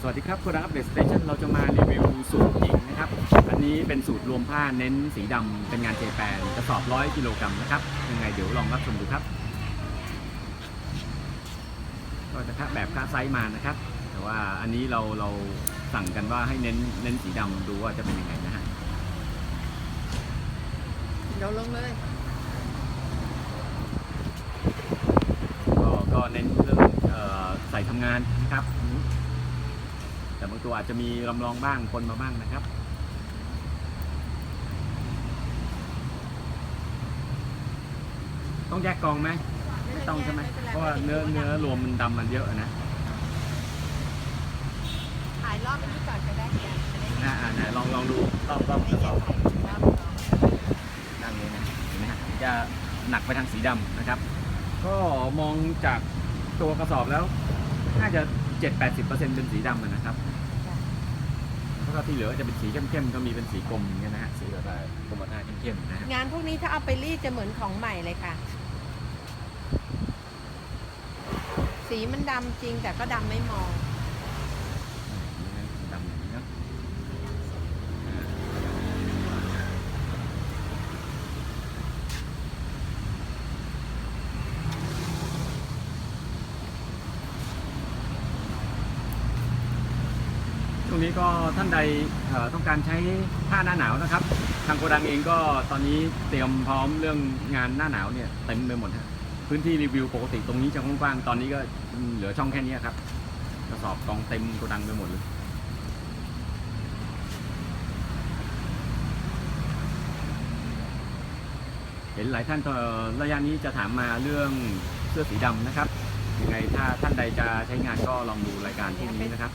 สวัสดีครับคุณอัปเดตสเตชันเราจะมารีวิวสูตรหญิงนะครับ อันนี้เป็นสูตรรวมผ้าเน้นสีดำเป็นงานเจแปนกระสอบร้อยกิโลกรัมนะครับ ยังไงเดี๋ยวลองรับชมดูครับ ก็จะคัดแบบค่าไซส์มานะครับ แต่ว่าอันนี้เราเราสั่งกันว่าให้เน้นเน้นสีดำดูว่าจะเป็นยังไงนะฮะเดี๋ยวลงเลยก็ก็เน้นเรื่องเอ่อใส่ทำงานนะครับ แต่บางตัวอาจจะมีลำลองบ้างคนมาบ้างนะครับ ต้องแยกกองไหมไม่ต้องใช่ไหมเพราะว่าเนื้อเนื้อรวมมันดำมันเยอะนะถ่ายรอบนี้ก่อนจะได้เห็นจะได้เห็นอ่าอ่าไหนลองลองดูรอบรอบกระสอบถ่ายรอบด้านนี้นะเห็นไหมฮะจะหนักไปทางสีดำนะครับ ก็มองจากตัวกระสอบแล้ว น่าจะ 7-80%เป็นสีดำอะนะครับแล้วก็ที่เหลือจะเป็นสีเข้มๆก็มีเป็นสีกลมอย่างเงี้ยนะฮะสีแบบว่ากรมท่าเข้มๆนะฮะงานพวกนี้ถ้าเอาไปรีดจะเหมือนของใหม่เลยค่ะ สีมันดำจริงแต่ก็ดำไม่มอง ดำอย่างนี้เนอะ งนี้ก็ท่านใดต้องการใช้ผ้าหน้าหนาวนะครับ ทางโกดังเองก็ตอนนี้เตรียมพร้อมเรื่องงานหน้าหนาวเนี่ยเต็มไปหมดฮะพื้นที่รีวิวปกติตรงนี้จะกว้างๆตอนนี้ก็เหลือช่องแค่นี้ครับกระสอบกองเต็มโกดังไปหมดเลยเห็นหลายท่านระยะนี้จะถามมาเรื่องเสื้อสีดำนะครับยังไงถ้าท่านใดจะใช้งานก็ลองดูรายการพวกนี้นะครับ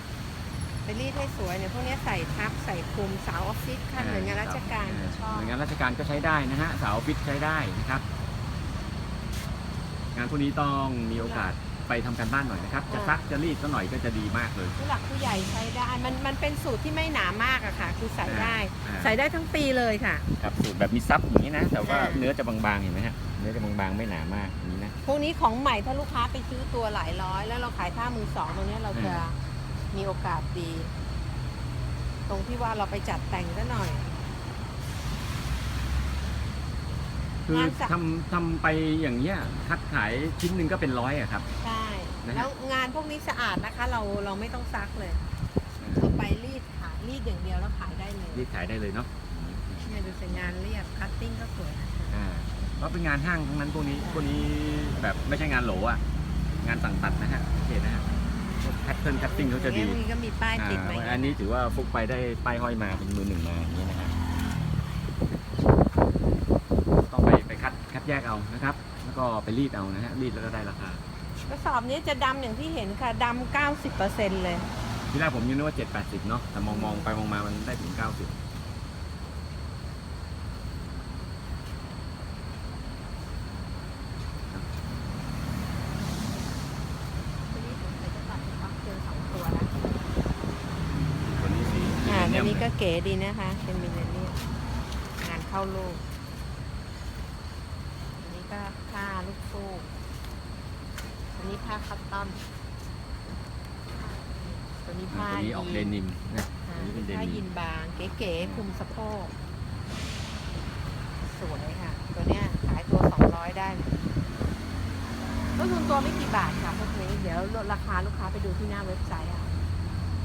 ไปรีดให้สวยเนี่ยพวกนี้ใส่ทับใส่คลุมสาวออฟฟิศค่ะหน่วยงานราชการจะชอบหน่วยงานราชการก็ใช้ได้นะฮะสาวฟิตใช้ได้นะครับ งานพวกนี้ต้องมีโอกาสไปทำการบ้านหน่อยนะครับ จะซักจะรีดสักหน่อยก็จะดีมากเลยผู้หลักผู้ใหญ่ใช้ได้มันมันเป็นสูตรที่ไม่หนามากอะค่ะ คือใส่ได้อ่าใส่ได้ทั้งปีเลยค่ะครับสูตรแบบมีซับอย่างนี้นะ แต่ว่าอ่าเนื้อจะบางๆเห็นไหมฮะเนื้อจะบางๆไม่หนามากอย่างนี้นะพวกนี้ของใหม่ถ้าลูกค้าไปซื้อตัวหลายร้อย แล้วเราขายผ้ามือสองตรงเนี้ยเราจะอื มมีโอกาสดี ตรงที่ว่าเราไปจัดแต่งซะหน่อย คืองานสักทำทำไปอย่างเงี้ยคัดขายชิ้นหนึ่งก็เป็นร้อยอะครับ ใช่นะฮะแล้วงานพวกนี้สะอาดนะคะ เราเราไม่ต้องซักเลยเราไปรีดขายรีดอย่างเดียวแล้วขายได้เลยรีดขายได้เลยเนาะเนี่ยดูสิงานเรียบคัตติ้งก็สวยนะคะอ่าเพราะเป็นงานห้างทั้งนั้นพวกนี้พวกนี้แบบไม่ใช่งานโหลอะงานสั่งตัดนะฮะโอเคนะฮะ แพทเทิร์นแคัตติ้งเขาจะดี นี่ก็มีป้ายติดไว้อันนี้ถือว่าฟุกไปได้ป้ายห้อยมาเป็นมือหนึ่งมาอย่างนี้นะครับต้องไปไปคัดคัดแยกเอานะครับ แล้วก็ไปรีดเอานะฮะรีดแล้วก็ได้ราคากระสอบนี้จะดำอย่างที่เห็นค่ะดำ90%เลย ที่แรกผมยังนึกว่าสิบเนาะแต่มองมองไปมองมามันได้ถึง90 ก็เก๋ดีนะคะ เป็นมิลเลนเนียมงานเข้าลูก อันนี้ก็ผ้าลูกฟูก อันนี้ผ้าคัตตอน ตัวนี้ผ้าตัวนี้ออกเดยีนนิมนะอ่าตัวนี้เป็นเดผ้านิยิมนบาง เก๋ๆคลุมสะโพก สวยค่ะ ตัวเนี้ยขายตัว 200 ได้เลยต้นทุนตัวไม่กี่บาทค่ะพวกนี้ เดี๋ยวลดราคาลูกค้าไปดูที่หน้าเว็บไซต์อะ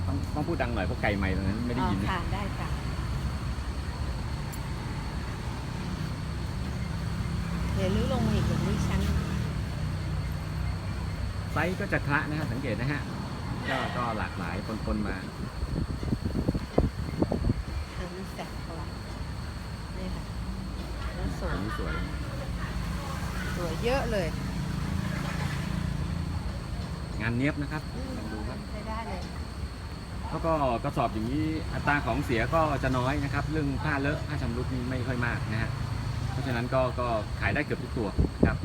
ต้องต้องพูดดังหน่อยเพราะไก่ใหม่ตรงนั้นไม่ได้ยิน อ๋อค่ะ ได้ค่ะ เดี๋ยวลื้อลงมาอีกเดี๋ยวลื้อชั้น ไซส์ก็จะคละนะฮะสังเกตนะฮะก็ก็หลากหลายปนๆมาอันนี้แสบกว่านี่ค่ะแล้วสวอัยนนี้สวย สวยเยอะเลยงานเนี้ยบนะครับลองดูครับ ใช้ได้เลย แล้วก็กระสอบอย่างนี้อัตราของเสียก็จะน้อยนะครับ เรื่องผ้าเลอะผ้าชำรุดนี่ไม่ค่อยมากนะฮะเพราะฉะนั้นก็ก็ขายได้เกือบทุกตัวนะครับ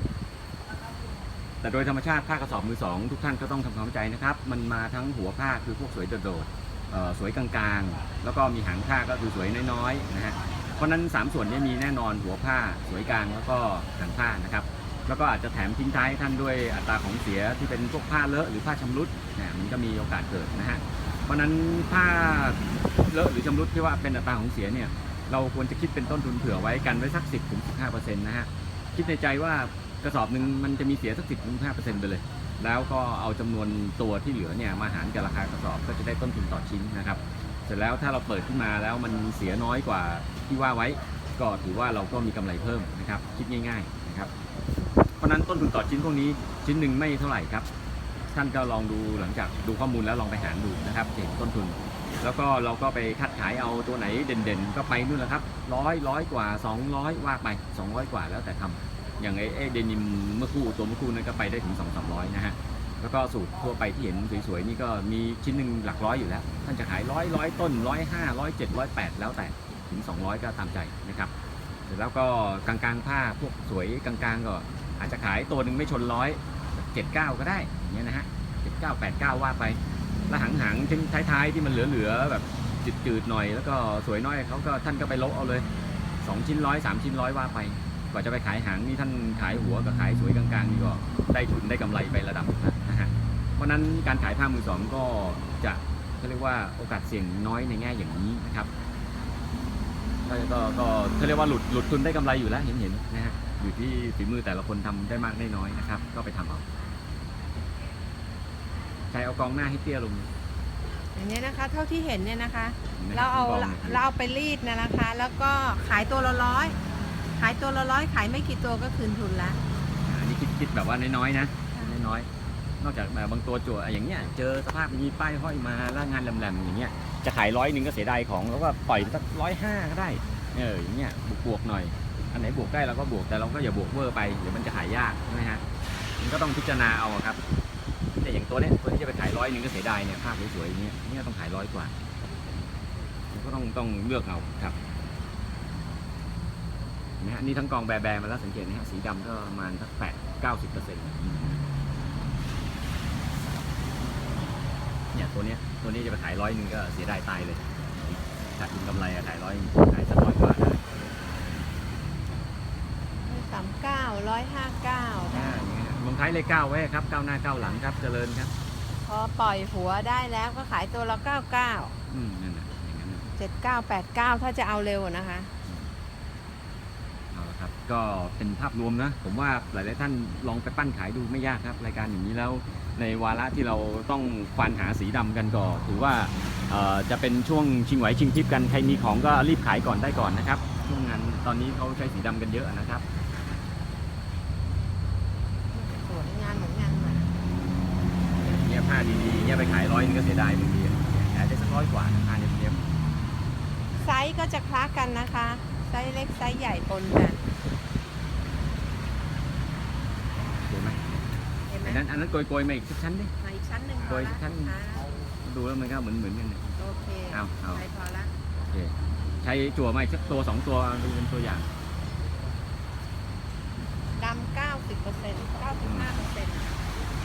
แต่โดยธรรมชาติผ้ากระสอบมือสองทุกท่านก็ต้องทำความเข้าใจนะครับ มันมาทั้งหัวผ้าคือพวกสวยโดดๆสวยกลางๆ แล้วก็มีหางผ้าก็คือสวยน้อยๆนะฮะเพราะนั้นสามส่วนนี้มีแน่นอนหัวผ้าสวยกลางแล้วก็หางผ้านะครับแล้วก็อาจจะแถมทิ้งท้ายท่านด้วยอัตราของเสียที่เป็นพวกผ้าเลอะหรือผ้าชำรุดนะมันก็มีโอกาสเกิดนะฮะ เพราะนั้นผ้าเลอะหรือชำรุดที่ว่าเป็นอัตราของเสียเนี่ย เราควรจะคิดเป็นต้นทุนเผื่อไว้กันไว้สัก 10ถึง15%นะฮะ คิดในใจว่ากระสอบหนึ่งมันจะมีเสียสัก 10ถึง15%ไปเลย แล้วก็เอาจำนวนตัวที่เหลือเนี่ยมาหารกับราคากระสอบก็จะได้ต้นทุนต่อชิ้นนะครับ เสร็จแล้วถ้าเราเปิดขึ้นมาแล้วมันเสียน้อยกว่าที่ว่าไว้ก็ถือว่าเราก็มีกำไรเพิ่มนะครับ คิดง่าย ๆนะครับ เพราะนั้นต้นทุนต่อชิ้นพวกนี้ชิ้นหนึ่งไม่เท่าไหร่ครับ ท่านก็ลองดูหลังจากดูข้อมูลแล้วลองไปหารดูนะครับเห็นต้นทุน แล้วก็เราก็ไปคัดขายเอาตัวไหนเด่นๆ ก็ไปนู่นแหละครับร้อยร้อยกว่า 200 ว่าไป 200 กว่าแล้วแต่ทำอย่างไอ้ไอ้เดนิมเมื่อคู่ตัวเมื่อคู่นั้นก็ไปได้ถึง 2 3 0 0 นะฮะแล้วก็สูตรทั่วไปที่เห็นสวยๆนี่ก็มีชิ้นหนึ่งหลักร้อยอยู่แล้ว ท่านจะขายร้อยร้อยต้นร้อยห้าร้อยเจ็ดร้อยแปดแล้วแต่ถึง 200 ก็ตามใจนะครับเสร็จแล้วก็กลางๆผ้าพวกสวยกลางๆก็อาจจะขายตัวหนึ่งไม่ชนร้อย เจ็ดเก้าก็ได้อย่างเงี้ยนะฮะเจ็ดเก้าแปดเก้าว่าไป แล้วหางหางๆชิ้นท้ายๆที่มันเหลือๆแบบจืดๆหน่อย แล้วก็สวยน้อยเขาก็ท่านก็ไปโละเอาเลย 2 ชิ้นร้อยสามชิ้นร้อยว่าไป กว่าจะไปขายหางนี่ท่านขายหัวกับขายสวยกลางๆนี่ก็ได้ทุนได้กำไรไประดับนะฮะเพราะนั้นการขายผ้ามือสองก็จะเขาเรียกว่าโอกาสเสี่ยงน้อยในแง่อย่างนี้นะครับก็ก็ก็เขาเรียกว่าหลุดหลุดทุนได้กำไรอยู่แล้วเห็นเห็นๆนะฮะอยู่ที่ฝีมือแต่ละคนทำได้มากได้น้อยนะครับ ก็ไปทำเอา ใช้เอากองหน้าให้เตี้ยลง อย่างนี้ยนะคะ เท่าที่เห็นเนี่ยนะคะห็นไหมเราเอากงนี่ยเราเอาไปรีดนะนะคะ แล้วก็ขายตัวละร้อยขายตัวละร้อยขายไม่กี่ตัวก็คืนทุนละอันนี้คิดคิดแบบว่าน้อยๆนะน้อยๆนอกจากแบบบางตัวจั่วอย่างเงี้ยเจอสภาพมีป้ายห้อยมาแล้วงานแหลมๆอย่างเงี้ยจะขายร้อยหนึ่งก็เสียดายของแล้วก็ปล่อยสักร้อยห้าก็ได้เอออย่างเงี้ยบวกบวกๆหน่อย อันไหนบวกได้เราก็บวกแต่เราก็อย่าบวกเวอร์ไปเดี๋ยวมันจะขายยากใช่ไหมฮะมันก็ต้องพิจารณาเอาอะครับแต่อย่างตัวเนี้ยตัวที่จะไปขายร้อยหนึ่งก็เสียดายเนี่ยภาพสวยๆอย่างเงี้ยเนี่ยต้องขายร้อยกว่ามันก็ต้องต้องเลือกเอาครับเห็นไหมฮะนี่ทั้งกองแบร์แบร์มาแล้วสังเกตนะฮะสีดำก็ประมาณสักแปดเก้าสิบเปอร์เซ็นต์เนี่ยตัวเนี้ยตัวนี้จะไปขายร้อยหนึ่งก็เสียดายตายเลยขาดทุนกำไรอะขายร้อยขายสักร้อยกว่าได้สามเก้าร้อยห้าเก้า อ่าอย่างเงี้ยลงท้ายเลขเก้าไว้ครับก้าวหน้าก้าวหลังครับเจริญครับ พอปล่อยหัวได้แล้วก็ขายตัวละเก้าเก้าอืมนั่นแหละอย่างนั้นน่ะเจ็ดเก้าแปดเก้าถ้าจะเอาเร็วอะนะคะ เอาละครับ ก็เป็นภาพรวมนะ ผมว่าหลาย ๆ ท่านลองไปปั้นขายดูไม่ยากครับ รายการอย่างนี้แล้ว ในวาระที่เราต้องควานหาสีดำกันก็ถือว่าเอ่อจะเป็นช่วงชิงไหวชิงทิพย์กันใครมีของก็รีบขายก่อนได้ก่อนนะครับช่วงงานตอนนี้เขาใช้สีดำกันเยอะนะครับ สวยงานเหมือนงานใหม่ เนี่ยผ้าดีๆเนี่ยไปขายร้อยนึงก็ เสียดายบางทีอะขายได้สักร้อยกว่าผ้าเนี่ยเนียบไซส์ก็จะคล้ากันนะคะ ไซส์เล็กไซส์ใหญ่ปนกันสวยไหมเห็นไหมอันนั้นอันนั้นโกยๆมาอีกสักชั้นดิ มาอีกชั้นหนึ่งพโดอยละชั้น อ่าดูแล้วมันก็เหมือนเหมือนๆกันเนี่ยโอเคเอาเอาไปพอละโอเคใช้จั่วมาอีกสักตัวสองตัวดูเป็นตัวอย่าง ดำเก้าสิบเปอร์เซ็นต์เก้าสิบห้าเปอร์เซ็นต์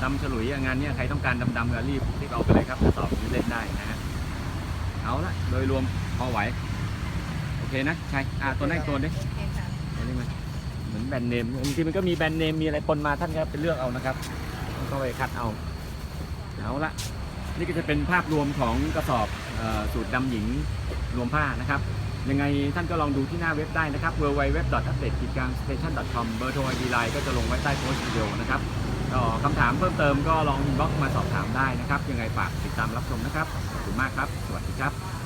ดำฉลุยอะงานเนี้ยใครต้องการดำๆก็รีบรีบเอาไปเลยครับกระสอบนี้เล่นได้นะฮะเอาละโดยรวมพอไหว โอเคนะใช่อะตัวนั้นอีกตัวดิโอเคค่ะตัวนี้มันเหมือนแบรนด์เนมบางทีมันก็มีแบรนด์เนมมีอะไรปนมาท่านก็ไปเลือกเอานะครับก็ไปคัดเอาเอาละนี่ก็จะเป็นภาพรวมของกระสอบเอ่อสูตรดำหญิงรวมผ้านะครับ ยังไงท่านก็ลองดูที่หน้าเว็บได้นะครับ w w w u p d a t e s t a t i o n c o m เบอร์โทรไอดีไลน์ก็จะลงไว้ใต้โพสต์วิดีโอนะครับ ก็คำถามเพิ่มเติมก็ลองบล็อกมาสอบถามได้นะครับ ยังไงฝากติดตามรับชมนะครับ ขอบคุณมากครับ สวัสดีครับ